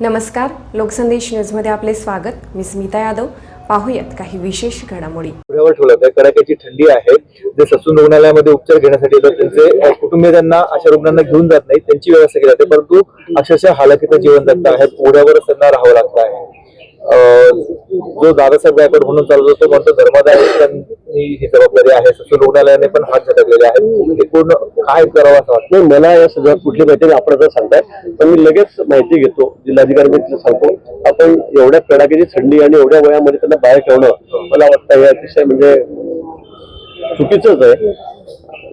नमस्कार लोकसंदेश न्यूजमध्ये आपले स्वागत. मी स्मिता यादव. पाहूयात काही विशेष घडामोडी. कडाक्याची थंडी आहे. जे ससून रुग्णालयामध्ये उपचार घेण्यासाठी येतात त्यांचे कुटुंबीय त्यांना अशा रुग्णांना घेऊन जात नाही त्यांची व्यवस्था केली जाते. परंतु अक्षरशः हालाकीचं जीवन जगत आहे. पुण्यावरच त्यांना राहावं लागतं आहे. जो दादासाहेब गायकवाड म्हणून चालत होतो म्हणतो धर्मादाय ही जबाबदारी आहे. ससून रुग्णालयाने पण हात झटकलेले आहेत. एकूण काय करावं असं वाटतं? नाही मला या सगळ्यात कुठली माहिती नाही, आपण आता सांगताय पण मी लगेच माहिती घेतो. जिल्हाधिकारी मी सांगतो. आपण एवढ्या कडाक्याची थंडी आणि एवढ्या वयामध्ये त्यांना बाहेर ठेवणं मला वाटतं हे अतिशय म्हणजे चुकीचंच आहे.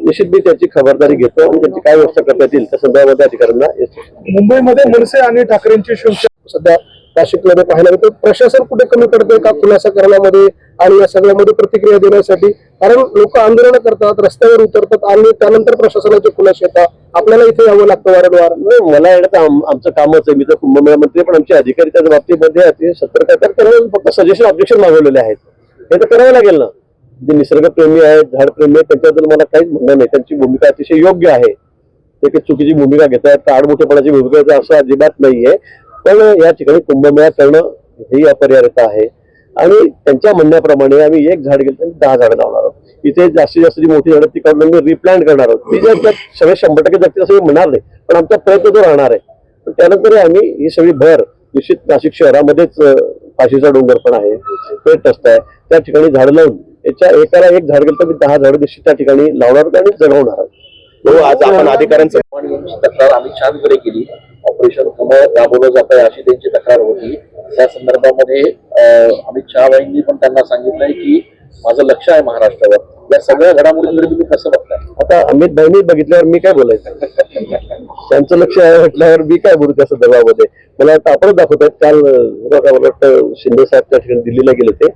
निश्चित मी त्याची खबरदारी घेतो आणि त्याची काय व्यवस्था करता येईल त्या संदर्भामध्ये अधिकाऱ्यांना येतो. मुंबईमध्ये मनसे आणि ठाकरेंची शिवसेना सध्या नाशिकमध्ये पाहायला मिळतो प्रशासन कुठे कमी पडतंय का खुलासा करण्यामध्ये आणि या सगळ्यामध्ये प्रतिक्रिया देण्यासाठी? कारण लोक आंदोलन करतात रस्त्यावर उतरतात आणि त्यानंतर प्रशासनाचे खुलासे येतात. आपल्याला इथे यावं लागतं वारंवार. मला येण्यात आमचं कामच आहे. मी तर कुंभमेळा मंत्री पण आमचे अधिकारी त्या बाबतीमध्ये अतिशय सतर्क त्यांना फक्त सजेशन ऑब्जेक्शन मागवलेले आहेत. हे तर करावं लागेल ना. जे निसर्गप्रेमी आहेत झाडप्रेमी आहेत त्यांच्याबद्दल मला काहीच म्हणणं नाही. त्यांची भूमिका अतिशय योग्य आहे. ते काही चुकीची भूमिका घेत आहेत आडमोठेपणाची भूमिका घेतात असं अजिबात नाहीये. पण या ठिकाणी कुंभमेळा करणं ही अपरिहार्यता आहे. आणि त्यांच्या म्हणण्याप्रमाणे आम्ही एक झाड गेलं तर दहा झाडं लावणार आहोत. इथे जास्तीत जास्त जी मोठी झाडं ती काढून आम्ही रिप्लांट करणार आहोत. ती जर त्यात सगळे शंभर टक्के जगतील असं मी म्हणणार नाही पण आमचा प्रयत्न तो राहणार आहे. पण त्यानंतर आम्ही ही सगळी भर निश्चित नाशिक शहरामध्येच काशीचा डोंगर पण आहे पेट रस्ता आहे त्या ठिकाणी झाडं लावून याच्या एकाला एक झाड गेलं तर मी दहा झाडं निश्चित त्या ठिकाणी लावणार आहोत आणि जगवणार आहोत. हो, आज आपण अधिकाऱ्यांचं तक्रार आम्ही शहाकडे केली. ऑपरेशन राबवलं जात आहे अशी त्यांची तक्रार होती त्या संदर्भामध्ये अमित शहा शहाबाईंनी पण त्यांना सांगितलंय की माझं लक्ष आहे महाराष्ट्रावर. या सगळ्या घडामोडींकडे तुम्ही कसं बघताय? आता अमित भाईनी बघितल्यावर मी काय बोलायचं? त्यांचं लक्ष आहे म्हटल्यावर मी काय बोलू त्या संदर्भामध्ये? मला वाटतं आपणच दाखवतात काल मला वाटतं शिंदे साहेब त्या ठिकाणी दिल्लीला गेले ते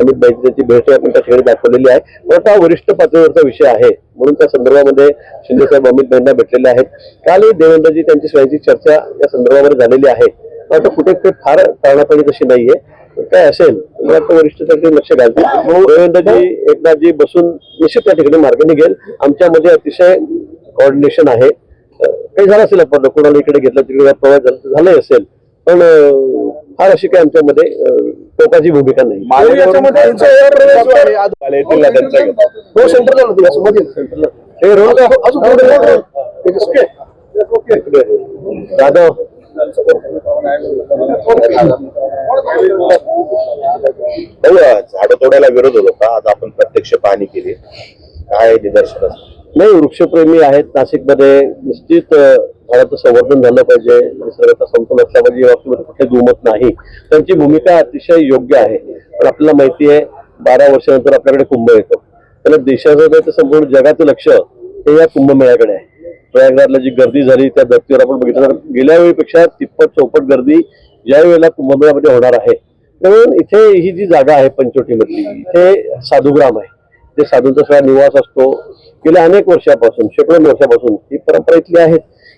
अमित भाई त्यांची भेट आपण त्या ठिकाणी दाखवलेली आहे. मला वाटतं हा वरिष्ठ पातळीवरचा विषय आहे. म्हणून त्या संदर्भामध्ये शिंदे साहेब अमित भाईंना भेटलेले आहेत. कालही देवेंद्रजी त्यांची स्वयंची चर्चा या संदर्भामध्ये झालेली आहे. मला वाटतं कुठे ते फार टाळणापणी तशी नाहीये. काय असेल वरिष्ठ त्याकडे लक्ष घालतील देवेंद्रजी एकनाथजी बसून निश्चित त्या ठिकाणी मार्ग निघेल. आमच्यामध्ये अतिशय कॉर्डिनेशन आहे. काही झालं असेल आपण कोणाला इकडे घेतलं तिकडे प्रवास झाला तर झालंही असेल. पण फार अशी काही आमच्यामध्ये टोकाची भूमिका नाही. हो हे. जाधव हो, झाडं तोडायला विरोध होत होता आज आपण प्रत्यक्ष पाहणी केली. काय निदर्शन नाही वृक्षप्रेमी आहेत नाशिकमध्ये. निश्चित झाडाचं संवर्धन झालं पाहिजे. निसर्गाचा समतोल असला पाहिजे बाबतीमध्ये कुठे दुमत नाही. त्यांची भूमिका अतिशय योग्य आहे. पण आपल्याला माहिती आहे बारा वर्षानंतर आपल्याकडे कुंभ येतो. त्याला देशाचं नाही तर संपूर्ण जगाचं लक्ष हे या कुंभमेळ्याकडे आहे. प्रयागराजला जी गर्दी झाली त्या धर्तीवर आपण बघितलं तर गेल्या वेळीपेक्षा तिप्पट चौपट गर्दी या वेळेला कुंभमेळ्यामध्ये होणार आहे. म्हणून इथे ही जी जागा आहे पंचवटीमधली इथे साधुग्राम आहे. जे साधूंचा सगळा निवास असतो. गेल्या अनेक वर्षापासून शेकडो वर्षापासून ही परंपरा इथली आहे.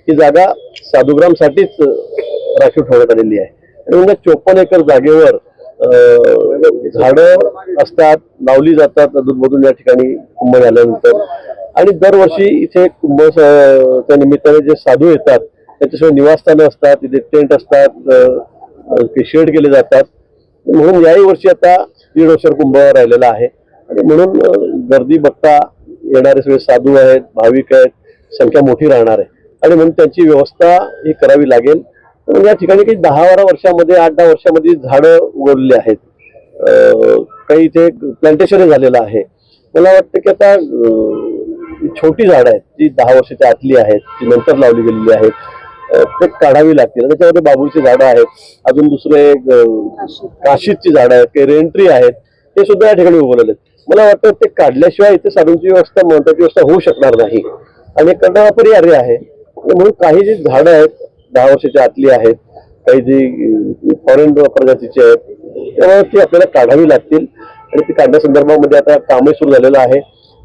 ही जागा साधुग्रामसाठीच राखीव ठेवण्यात आलेली आहे. आणि म्हणजे चोपन्न एकर जागेवर झाडं असतात लावली जातात अधूनमधून या ठिकाणी कुंभ झाल्यानंतर. आणि दरवर्षी इथे कुंभ स- त्या निमित्ताने जे साधू येतात त्यांच्यासोबत निवासस्थानं असतात तिथे टेंट असतात ते शेड केले जातात. म्हणून याही वर्षी आता दीड वर्षावर कुंभ राहिलेला आहे. आणि म्हणून गर्दी बघता येणारे सगळे साधू आहेत भाविक आहेत संख्या मोठी राहणार आहे. आणि म्हणून त्यांची व्यवस्था ही करावी लागेल. म्हणून या ठिकाणी काही दहा बारा वर्षामध्ये आठ दहा वर्षामध्ये झाडं उगवलेली आहेत. काही इथे प्लांटेशन झालेलं आहे. मला वाटतं की आता छोटी झाडं आहेत जी दहा वर्षाच्या आतली आहेत ती नंतर लावली गेलेली आहेत. ते काढावी लागतील. त्याच्यामध्ये बाबूळची झाडं आहेत. अजून दुसरे काशीदची झाडं आहेत काही रेंट्री आहेत. ते सुद्धा या ठिकाणी उगवलेले आहेत मला वाटतं ते काढल्याशिवाय इथे साधूंची व्यवस्था महत्वाची व्यवस्था होऊ शकणार नाही. आणि करणं अपरिहार्य आहे. म्हणून काही जी झाडं आहेत दहा वर्षाच्या आतली आहेत काही जी फॉरेन प्रजातीची आहेत त्यामुळे ती आपल्याला काढावी लागतील. आणि ती काढण्यासंदर्भामध्ये आता कामही सुरू झालेलं आहे.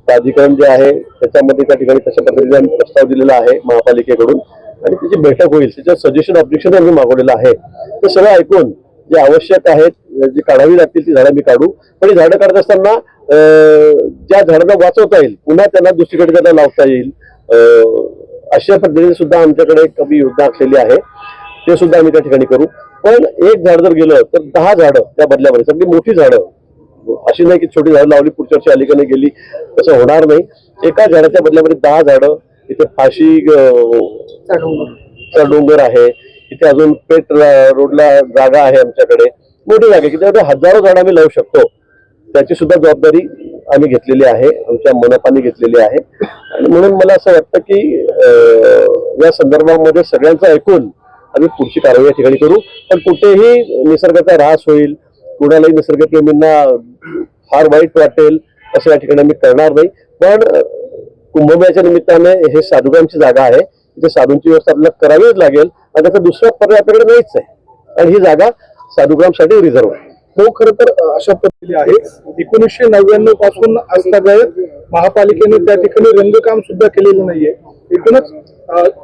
प्राधिकरण जे आहे त्याच्यामध्ये त्या ठिकाणी तशा पद्धतीने आम्ही प्रस्ताव दिलेला आहे महापालिकेकडून. आणि त्याची बैठक होईल त्याच्यात सजेशन ऑब्जेक्शन आम्ही मागवलेलं आहे. ते सगळं ऐकून जे आवश्यक आहेत जी काढावी लागतील ती झाडं मी काढू. पण ही झाडं काढत असताना ज्या झाडांना वाचवता येईल पुन्हा त्यांना दुसरीकडे त्यांना लावता येईल. अशा पद्धतीने सुद्धा आमच्याकडे कमी योजना आखलेली आहे. ते सुद्धा आम्ही त्या ठिकाणी करू. पण एक झाड जर गेलं तर दहा झाडं त्या बदल्यामध्ये सगळी मोठी झाडं. अशी नाही की छोटी झाडं लावली पुढच्या वर्षी अलीकडे गेली तसं होणार नाही. एका झाडाच्या बदल्यामध्ये दहा झाडं इथे फाशी चा डोंगर आहे. इथे अजून पेट रोडला जागा आहे आमच्याकडे. मोठी जागा आहे. की त्यामध्ये हजारो झाड आम्ही लावू शकतो. त्याची सुद्धा जबाबदारी आम्ही घेतलेली आहे. आमच्या मनापाने घेतलेली आहे. आणि म्हणून मला असं वाटतं की या संदर्भामध्ये सगळ्यांचं ऐकून आम्ही पुढची कारवाई या ठिकाणी करू. पण कुठेही निसर्गाचा ऱ्हास होईल कुणालाही निसर्गप्रेमींना फार वाईट वाटेल असं या ठिकाणी आम्ही करणार नाही. पण कुंभमेळ्याच्या निमित्ताने हे साधुकांची जागा आहे. तिथे साधूंची व्यवस्था आपल्याला करावीच लागेल. आणि त्याचा दुसरा पर्याय आपल्याकडे नाहीच आहे. आणि ही जागा साधुग्रामसाठी रिझर्व आहे. हो खर तर अशा पद्धती आहे. एकोणीसशे नव्याण्णवपासून आजतागायत महापालिकेने त्या ठिकाणी रंगकाम सुद्धा केलेलं नाहीये. एकूणच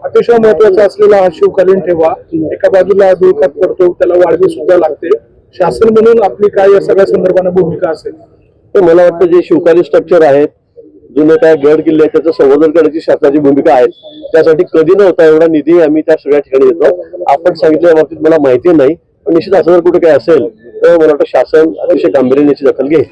अतिशय महत्त्वाचा असलेला हा शिवकालीन ठेवा. एका बाजूला धुळकात पडतो त्याला वाळवी सुद्धा लागते. शासन म्हणून आपली काय या सगळ्या संदर्भाने भूमिका असेल? तर मला वाटतं जे शिवकालीन स्ट्रक्चर आहेत जुने काय गड किल्ले आहेत त्याचं संवर्धन करण्याची शासनाची भूमिका आहे त्यासाठी कधी नव्हता एवढा निधी आम्ही त्या सगळ्या ठिकाणी येतो आपण सांगितल्या बाबतीत मला माहिती नाही पण निश्चित असं जर कुठे काय असेल तर मला वाटतं शासन अतिशय गांभीर्याने याची दखल घेईल